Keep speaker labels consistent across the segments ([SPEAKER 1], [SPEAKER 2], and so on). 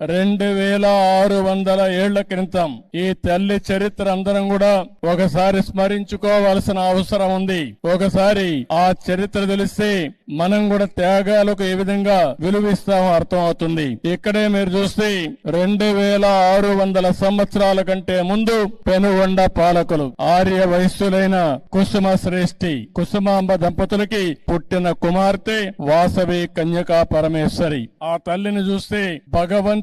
[SPEAKER 1] రెండు వేల ఆరు వందల ఏళ్ళ క్రితం ఈ తల్లి చరిత్ర అందరం కూడా ఒకసారి స్మరించుకోవాల్సిన అవసరం ఉంది. ఒకసారి ఆ చరిత్ర తెలిస్తే మనం కూడా త్యాగాలకు ఏ విధంగా విలువిస్తామో అర్థం అవుతుంది ఇక్కడే మీరు చూస్తే రెండు వేల ఆరు వందల సంవత్సరాల కంటే ముందు పెనుగొండ పాలకులు ఆర్య వయస్సులైన కుసుమ శ్రేష్ఠి కుసుమాంబ దంపతులకి పుట్టిన కుమార్తె వాసవి కన్యకా పరమేశ్వరి. ఆ తల్లిని చూస్తే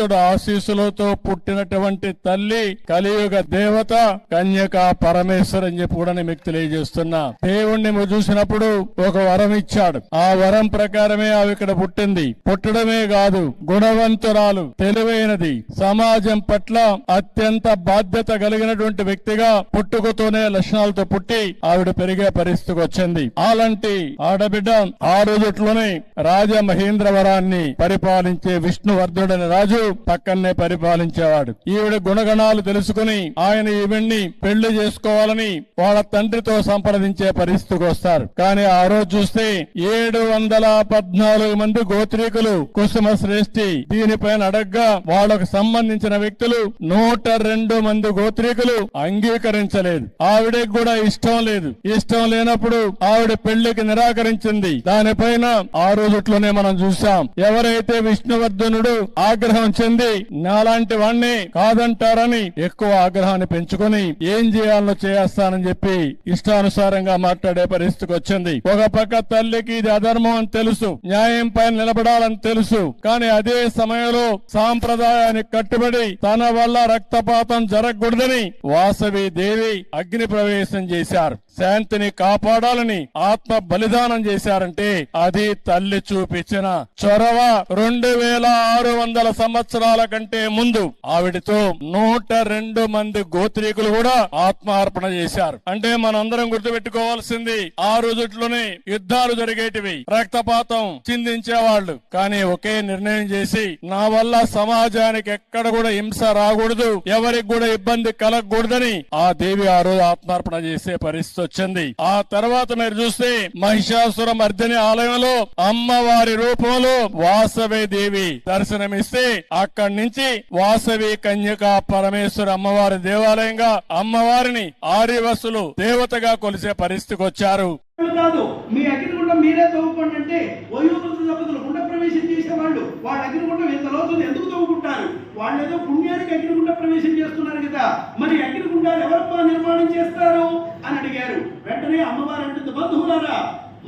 [SPEAKER 1] భగవంతుడు ఆశీస్సులతో పుట్టినటువంటి తల్లి కలియుగ దేవత కన్యకా పరమేశ్వర్ అని చెప్పి కూడా నేను మీకు తెలియజేస్తున్నా. దేవుణ్ణి చూసినప్పుడు ఒక వరం ఇచ్చాడు. ఆ వరం ప్రకారమే ఆమె ఇక్కడ పుట్టింది. పుట్టడమే కాదు గుణవంతురాలు తెలివైనది. సమాజం పట్ల అత్యంత బాధ్యత కలిగినటువంటి వ్యక్తిగా పుట్టుకతోనే లక్షణాలతో పుట్టి ఆవిడ పెరిగే పరిస్థితికి వచ్చింది. అలాంటి ఆడబిడ్డ ఆ రోజుట్లోనే రాజ మహేంద్రవరాన్ని పరిపాలించే విష్ణువర్ధుడని రాజు పక్కనే పరిపాలించేవాడు. ఈవిడ గుణగణాలు తెలుసుకుని ఆయన ఈవిడ్ని పెళ్ళి చేసుకోవాలని వాళ్ళ తండ్రితో సంప్రదించే పరిస్థితికి వస్తారు. కానీ ఆ రోజు చూస్తే ఏడు వందల పద్నాలుగు మంది గోత్రీకులు కుసుమ శ్రేష్ఠి దీనిపైన అడగ్గా వాళ్ళకు సంబంధించిన వ్యక్తులు నూట రెండు మంది గోత్రీకులు అంగీకరించలేదు. ఆవిడకి కూడా ఇష్టం లేదు. ఇష్టం లేనప్పుడు ఆవిడ పెళ్ళికి నిరాకరించింది. దానిపైన ఆ రోజుట్లోనే మనం చూసాం ఎవరైతే విష్ణువర్ధనుడు ఆగ్రహం వచ్చింది. నాలాంటి వాణ్ణి కాదంటారని ఎక్కువ ఆగ్రహాన్ని పెంచుకొని ఏం చేయాలో చేస్తానని చెప్పి ఇష్టానుసారంగా మాట్లాడే పరిస్థితికి వచ్చింది. ఒక పక్క తల్లికి ఇది అధర్మం అని తెలుసు న్యాయం పైన నిలబడాలని తెలుసు. కానీ అదే సమయంలో సాంప్రదాయానికి కట్టుబడి తన వల్ల రక్తపాతం జరగకూడదని వాసవి దేవి అగ్ని ప్రవేశం చేశారు. శాంతిని కాపాడాలని ఆత్మ బలిదానం చేశారంటే అది తల్లి చూపించిన చొరవ రెండు వేల ఆరు వందల సంవత్సరాల కంటే ముందు. ఆవిడతో నూట రెండు మంది గోత్రీకులు కూడా ఆత్మార్పణ చేశారు. అంటే మనందరం గుర్తుపెట్టుకోవాల్సింది ఆ రోజుట్లోనే యుద్ధాలు జరిగేటివి. రక్తపాతం చిందించేవాళ్ళు కానీ ఒకే నిర్ణయం చేసి నా వల్ల సమాజానికి ఎక్కడ కూడా హింస రాకూడదు ఎవరికి కూడా ఇబ్బంది కలగకూడదని ఆ దేవి ఆ రోజు ఆత్మార్పణ చేసే పరిస్థితి వచ్చింది. ఆ తర్వాత మీరు చూస్తే మహిషాసుర మర్దిని ఆలయంలో అమ్మవారి రూపంలో వాసవి దేవి దర్శనమిస్తే అక్కడి నుంచి వాసవి కన్యక పరమేశ్వర అమ్మవారి దేవాలయంగా అమ్మవారిని ఆర్యవసులు దేవతగా కొలిసే పరిస్థితికి వచ్చారు.
[SPEAKER 2] కాదు మీ అగ్నిగుండం మీరే తవ్వుకోండి అంటే వయోవృద్ధ దంపతులు గుండ ప్రవేశం చేసేవాళ్ళు. వాళ్ళ అగ్నిగుండం ఇంత లోతుంది ఎందుకు తవ్వుకుంటారు? వాళ్ళు ఏదో పుణ్యానికి అగ్నిగుండ ప్రవేశం చేస్తున్నారు కదా. మరి అగ్నిగుండాలు ఎవరప్ప నిర్మాణం చేస్తారు? అని అడిగారు. వెంటనే అమ్మవారు అంటుంది బంధువులారా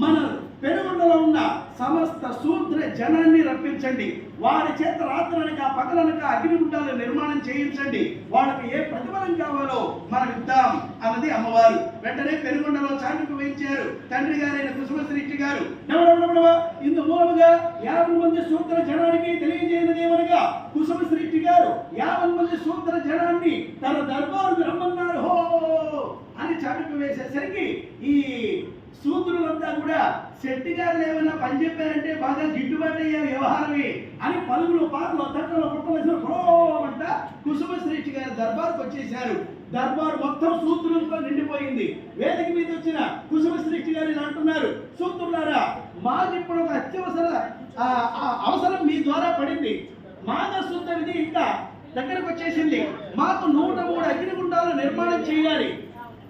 [SPEAKER 2] మన పెనుగుండలో ఉన్న సమస్త శూద్ర జనాన్ని రప్పించండి. వారి చేత రాత్రనక పగలనక అగ్నిగుండాలు నిర్మాణం చేయించండి. వాళ్ళకి ఏ ప్రతిఫలం కావాలో మనం ఇద్దాం అన్నది అమ్మవారు. వెంటనే పెనుగొండలో చాటుకు వేయించారు. తండ్రి గారైన కుసుమశ్రీష్టి గారు ఇందు మూలముగా యాభై మంది శూద్ర జనానికి తెలియజేయనిది ఏమనగా? కుసుమశ్రీష్టి గారు యాభై మంది శూద్ర జనాన్ని తన దర్బారు రమ్మన్నారు హో! అని చాటుకు వేసేసరికి ఈ సూత్రులంతా కూడా శెట్టి గారు ఏమైనా పని చెప్పారంటే బాగా గిట్టుబాటు అయ్యే వ్యవహారమే అని పలువురు పాటలు తట్టలో పుట్టవలసిన అంట కుసుమ శ్రేష్ఠి గారి దర్బార్కు వచ్చేసారు దర్బార్ మొత్తం సూత్రులతో నిండిపోయింది. వేదిక మీద వచ్చిన కుసుమ శ్రేష్ఠి గారు అంటున్నారు. సూత్రులారా మాకు ఇప్పుడు ఒక అత్యవసర అవసరం మీ ద్వారా పడింది. మాఘ సూత్ర విధి ఇంకా దగ్గరకు వచ్చేసింది. మాకు నూట మూడు అగ్నిగుండాలు నిర్మాణం చేయాలి.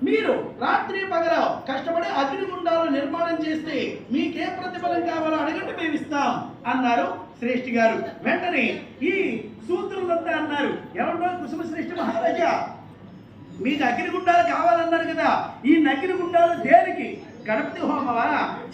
[SPEAKER 2] మీరు రాత్రి పగల కష్టపడి అగ్నిగుండాలు నిర్మాణం చేస్తే మీకే ప్రతిఫలం కావాలో అడగండి మేము ఇస్తాం అన్నారు శ్రేష్ఠి గారు. వెంటనే ఈ సూత్రులంతా అన్నారు ఎవరో కుసుమ శ్రేష్ఠి మహారాజా మీకు అగ్నిగుండాలు కావాలన్నారు కదా ఈ అగ్నిగుండాలు దేనికి? గణపతి హోమమా?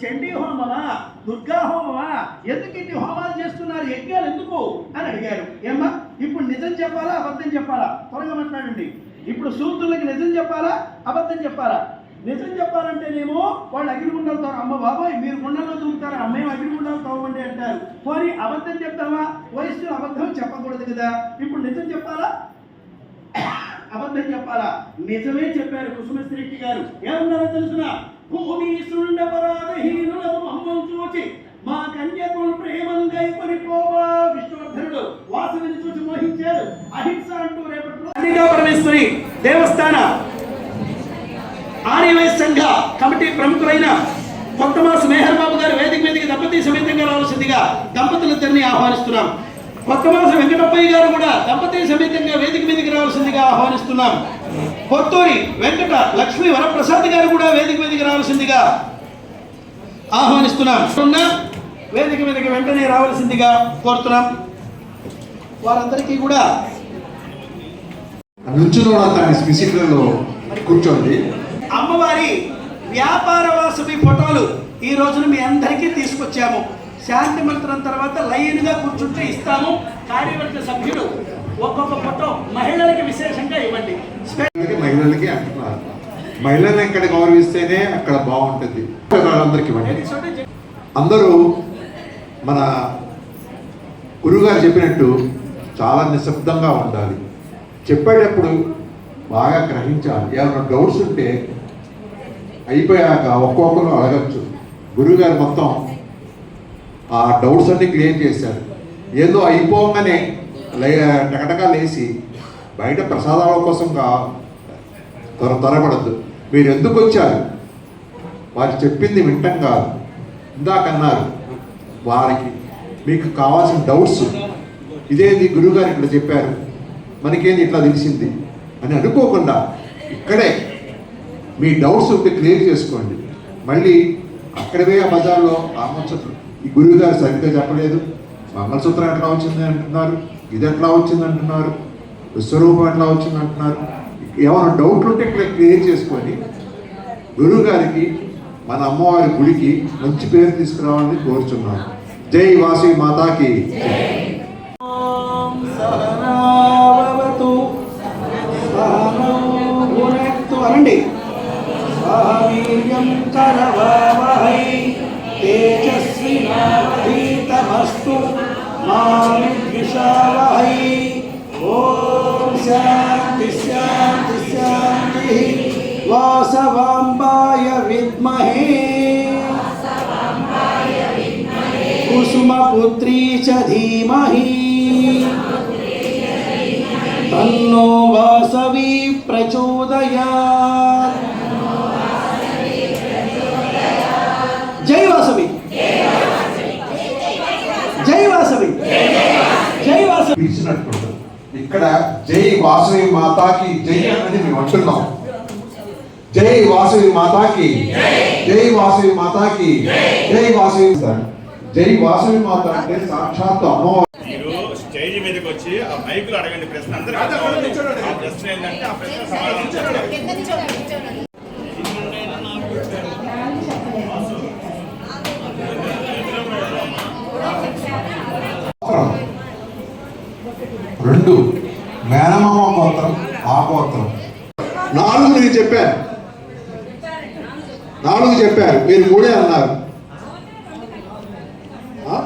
[SPEAKER 2] చండీ హోమమా? దుర్గా హోమమా? ఎందుకు ఇన్ని హోమాలు చేస్తున్నారు? యజ్ఞాలు ఎందుకు? అని అడిగారు. ఏమ్మా ఇప్పుడు నిజం చెప్పాలా అబద్ధం చెప్పాలా? త్వరగా మాట్లాడండి. ఇప్పుడు సూత్రులకి నిజం చెప్పాలా అబద్ధం చెప్పాలా? నిజం చెప్పాలంటేనేమో వాళ్ళు అగ్నిగుండాలు తారు అమ్మ బాబాయ్ మీరు గుండెల్లో దూకుతారా మేము అగ్నిగుండాలు తవ్వండి అంటారు. పోనీ అబద్ధం చెప్తావా వయస్సు అబద్ధం చెప్పకూడదు కదా. ఇప్పుడు నిజం చెప్పాలా? అబద్ధం చెప్పాలా? నిజమే చెప్పారు కుసుమశ్రీకి గారు. ఏమన్నారో తెలుసిన? భూమి సుండపరాధహీనుల మమ్మల్ని చూచి మా కన్యకులు ప్రేమంగా కొనిపోవా విష్ణువర్ధనుడు చూసి మోహించారు అహింస అంటూ దేవస్థాన ఆర్యవైశ్య సంఘ కమిటీ ప్రముఖులైన కొత్తమాస మేహర్ బాబు గారు వేదిక మీదకి దంపతి సమేతంగా రావాల్సిందిగా దంపతులిద్దరిని ఆహ్వానిస్తున్నాం. కొత్తమాస వెంకటప్పయ్య గారు కూడా దంపతి సమేతంగా వేదిక మీదకి రావాల్సిందిగా ఆహ్వానిస్తున్నాం. కొత్తూరి వెంకట లక్ష్మీ వరప్రసాద్ గారు కూడా వేదిక మీదకి రావాల్సిందిగా ఆహ్వానిస్తున్నాం. వేదిక మీదకి వెంటనే రావాల్సిందిగా కోరుతున్నాం. వారందరికీ కూడా
[SPEAKER 3] కూర్చోండి.
[SPEAKER 2] అమ్మవారి వ్యాపార వాసవి ఫోటోలు ఈ రోజున మీ అందరికీ తీసుకొచ్చాము. శాంతి మంత్రం తర్వాత లైన్గా కూర్చుంటే ఇస్తాము. కార్యవర్గ సభ్యుడు ఒక్కొక్క ఫోటో మహిళలకి విశేషంగా ఇవ్వండి.
[SPEAKER 3] మహిళలకి అంటున్నారు మహిళల్ని ఎక్కడ గౌరవిస్తేనే అక్కడ బాగుంటుంది. వాళ్ళందరికీ ఇవ్వండి. అందరూ మన గురుగారు చెప్పినట్టు చాలా నిశ్శబ్దంగా ఉండాలి. చెప్పేటప్పుడు బాగా గ్రహించాలి. ఏమైనా డౌట్స్ ఉంటే అయిపోయాక ఒక్కొక్కరు అడగచ్చు. గురువుగారు మొత్తం ఆ డౌట్స్ అన్ని క్లియర్ చేశారు. ఏదో అయిపోగానే టకటకా లేచి బయట ప్రసాదాల కోసం కా త్వర త్వరపడద్దు. మీరు ఎందుకు వచ్చారు? వారు చెప్పింది వింటం కాదు. ఇందాకన్నారు వారికి మీకు కావాల్సిన డౌట్స్ ఇదేంది గురువుగారు ఇక్కడ చెప్పారు. మనకేంది ఇట్లా తెలిసింది? అని అనుకోకుండా ఇక్కడే మీ డౌట్స్ ఉంటే క్లియర్ చేసుకోండి. మళ్ళీ అక్కడవే ఆ బజార్లో రామచంద్ర ఈ గురువుగారు సరిగ్గా చెప్పలేదు. మంగళసూత్రం ఎట్లా వచ్చింది అంటున్నారు? ఇది ఎట్లా వచ్చింది అంటున్నారు? విశ్వరూపం ఎట్లా వచ్చింది అంటున్నారు? ఏమైనా డౌట్లు ఉంటే ఇక్కడ క్లియర్ చేసుకొని గురువు గారికి మన అమ్మవారి గుడికి మంచి పేరు తీసుకురావాలని కోరుచున్నాను. జై వాసవి మాతాకి.
[SPEAKER 2] సహనావతు సహనౌ భునక్తు అనండి సహవీర్యం కరవావహై తేజస్వినావధీతమస్తు మా విద్విషావహై ఓం శాంతి శాంతి శాంతి వాసవాంబాయ విద్మహే कुसुमपुत्री च धीमहि तन्नो वासवी प्रचोदयात् जय वासवी जय वासवी जय वासवी
[SPEAKER 3] పిలిచినట్టు ఇక్కడ జై వాసవి మాతాకి జై అనేది మేము అంటున్నాం జై వాసవి మాతాకి జై వాసవి మాతాకి జై వాసవి జై వాసవి మాత అంటే సాక్షాత్తు అమ్మవారు
[SPEAKER 4] మీరు స్టేజ్ మీదకి వచ్చి ఆ మైకులు అడగండి ప్రశ్న. అందరూ ఆ ప్రశ్న ఏంటంటే ఆ ప్రశ్న సమాధానం చెప్పండి.
[SPEAKER 3] గోత్రం రెండు మేనమామ గోత్రం ఆ గోత్రం. నాలుగు నేను చెప్పాను. నాలుగు చెప్పారు. మీరు మూడే అన్నారు ఆ?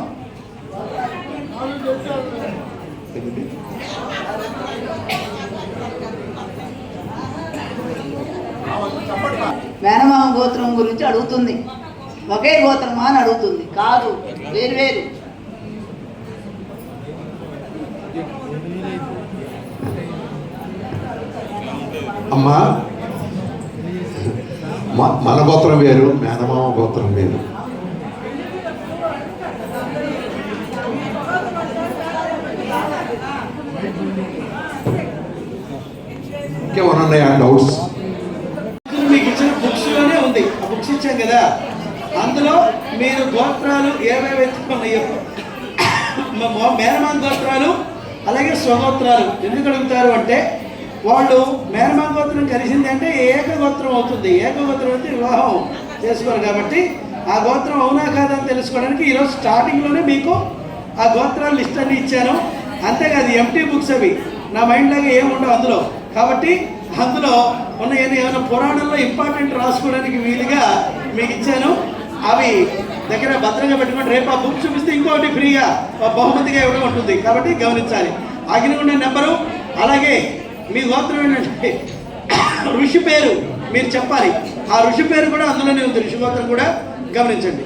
[SPEAKER 3] ఏంటి?
[SPEAKER 5] మేనమామ గోత్రం గురించి అడుగుతుంది. ఒకే గోత్రమా అని అడుగుతుంది. కాదు. వేరు వేరు.
[SPEAKER 3] అమ్మా మన గోత్రం వేరు మేనమామ గోత్రం వేరు. ఇంకేమన్నా ఉన్నాయా డౌట్స్
[SPEAKER 2] మీకు ఇచ్చిన బుక్స్లోనే ఉంది. ఆ బుక్స్ ఇచ్చాం కదా. అందులో మీరు గోత్రాలు ఏవేవి ఉన్నాయో మేనమాన్ గోత్రాలు అలాగే స్వగోత్రాలు. ఎందుకు అడుగుతారు అంటే వాళ్ళు మేనమాన్ గోత్రం కలిసింది అంటే ఏకగోత్రం అవుతుంది. ఏకగోత్రం అయితే వివాహం చేసుకోరు కాబట్టి ఆ గోత్రం అవునా కాదా అని తెలుసుకోవడానికి ఈరోజు స్టార్టింగ్లోనే మీకు ఆ గోత్రాల లిస్ట్ అన్ని ఇచ్చాను. అంతేకాదు ఎంటీ బుక్స్ అవి. నా మైండ్ లాగా ఏమి ఉండవు అందులో. కాబట్టి అందులో ఉన్న ఏమైనా పురాణంలో ఇంపార్టెంట్ రాసుకోవడానికి వీలుగా మీకు ఇచ్చాను. అవి దగ్గర భద్రంగా పెట్టుకుని రేపు ఆ బుక్ చూపిస్తే ఇంకొకటి ఫ్రీగా బహుమతిగా ఇవ్వడం ఉంటుంది. కాబట్టి గమనించాలి. అగ్నిగుండ నెంబరు అలాగే మీ గోత్రం ఏంటంటే ఋషి పేరు మీరు చెప్పాలి. ఆ ఋషి పేరు కూడా అందులోనే ఉంది. ఋషి గోత్రం కూడా గమనించండి.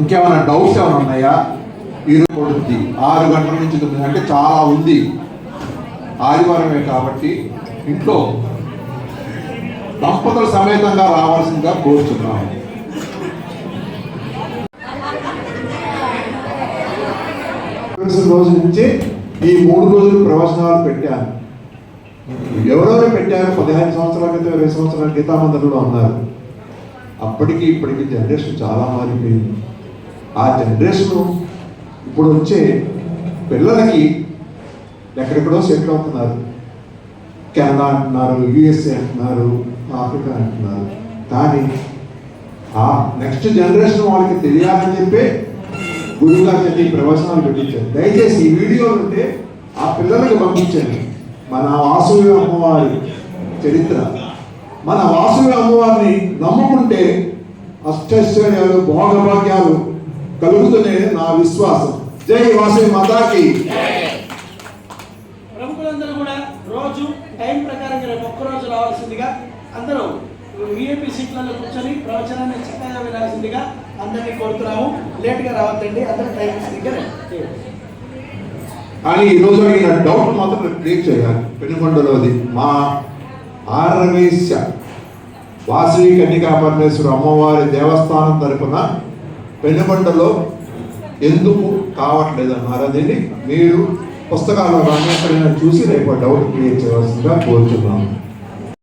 [SPEAKER 3] ఇంకేమైనా డౌట్స్ ఏమైనా ఉన్నాయా? ఈరోజు ఆరు గంటల నుంచి తొమ్మిది అంటే చాలా ఉంది. ఆదివారమే కాబట్టి ఇంట్లో దంపతుల సమేతంగా రావాల్సిందిగా కోరుతున్నాము రోజు నుంచి ఈ మూడు రోజులు ప్రవచనాలు పెట్టాను. ఎవరెవరు పెట్టారు? పదిహేను సంవత్సరాల క్రితం ఇరవై సంవత్సరాల గీతామందిరంలో ఉన్నారు. అప్పటికి ఇప్పటికి జనరేషన్ చాలా మారిపోయింది. ఆ జనరేషన్ ఇప్పుడు వచ్చే పిల్లలకి ఎక్కడెక్కడో సెటిల్ అవుతున్నారు. కెనడా అంటున్నారు యుఎస్ఏ అంటున్నారు ఆఫ్రికా అంటున్నారు. కానీ ఆ నెక్స్ట్ జనరేషన్ వాళ్ళకి తెలియాలని చెప్పి గురువుగారు చెప్పి ప్రవచనాలు పెట్టించారు. దయచేసి ఈ వీడియో ఉంటే ఆ పిల్లలకి పంపించండి. మన వాసు అమ్మవారి చరిత్ర. మన వాసవి అమ్మవారిని నమ్ముకుంటే అష్టైశ్వర్యాలు భోగభాగ్యాలు కలుగుతున్నాయని నా విశ్వాసం. జై వాసవి మాతాకి.
[SPEAKER 2] ప్రముఖులందరూ కూడా రోజు టైం ప్రకారం రేపు ఒక్కరోజు రావాల్సిందిగా అందరూ విఐపి సీట్లలో కూర్చొని ప్రవచనాన్ని చక్కగా వినాల్సిందిగా అందరినీ కోరుతున్నాము. లేట్గా రావద్దండి అందరూ టైం సరిగ్గా రండి.
[SPEAKER 3] కానీ ఈ రోజు అడిగిన డౌట్ మాత్రం క్లియర్ చేయాలి. పెనుగొండలోది మా ఆరవేశ వాసవి కన్యకా పరమేశ్వర అమ్మవారి దేవస్థానం తరపున పెనుగొండలో ఎందుకు కావట్లేదు అన్నారు దీన్ని మీరు పుస్తకాల్లో కానీ ఎక్కడైనా చూసి రేపు డౌట్ క్లియర్ చేయవలసిందిగా కోరుతున్నాము